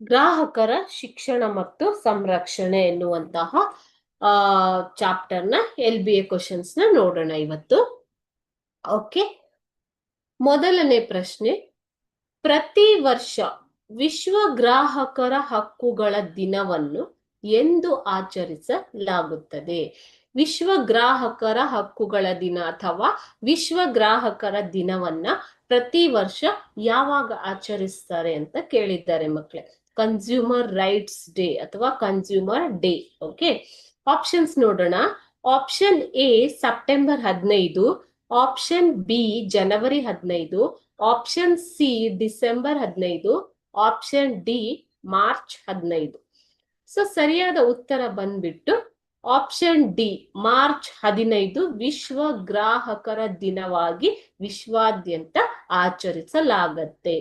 ಗ್ರಾಹಕರ ಶಿಕ್ಷಣ ಮತ್ತು ಸಂರಕ್ಷಣೆ ಎನ್ನುವಂತಹ, ಆ ನ ಎಲ್ ಬಿ ಎ ಕ್ವಶನ್ಸ್ನ ನೋಡೋಣ ಇವತ್ತು. ಓಕೆ ಮೊದಲನೇ ಪ್ರಶ್ನೆ. ಪ್ರತಿ ವರ್ಷ ವಿಶ್ವ ಗ್ರಾಹಕರ ಹಕ್ಕುಗಳ ದಿನವನ್ನು ಎಂದು ಆಚರಿಸಲಾಗುತ್ತದೆ. ವಿಶ್ವ ಗ್ರಾಹಕರ ಹಕ್ಕುಗಳ ದಿನ ಅಥವಾ ವಿಶ್ವ ಗ್ರಾಹಕರ ದಿನವನ್ನ ಪ್ರತಿ ವರ್ಷ ಯಾವಾಗ ಆಚರಿಸ್ತಾರೆ ಅಂತ ಕೇಳಿದ್ದಾರೆ ಮಕ್ಕಳೇ ಕನ್ಸ್ಯೂಮರ್ ರೈಟ್ಸ್ ಡೇ ಅಥವಾ ಕನ್ಸ್ಯೂಮರ್ ಡೇ ಓಕೆ ಆಪ್ಷನ್ಸ್ ನೋಡೋಣ. ಆಪ್ಷನ್ ಎ ಸೆಪ್ಟೆಂಬರ್ ಹದಿನೈದು. ಆಪ್ಷನ್ ಬಿ ಜನವರಿ ಹದಿನೈದು. ಆಪ್ಷನ್ ಸಿ ಡಿಸೆಂಬರ್ ಹದಿನೈದು. ಆಪ್ಷನ್ ಡಿ ಮಾರ್ಚ್ ಹದಿನೈದು. ಸೊ ಸರಿಯಾದ ಉತ್ತರ ಬಂದ್ಬಿಟ್ಟು ಆಪ್ಷನ್ ಡಿ ಮಾರ್ಚ್ ಹದಿನೈದು ವಿಶ್ವ ಗ್ರಾಹಕರ ದಿನವಾಗಿ ವಿಶ್ವಾದ್ಯಂತ ಆಚರಿಸಲಾಗತ್ತೆ.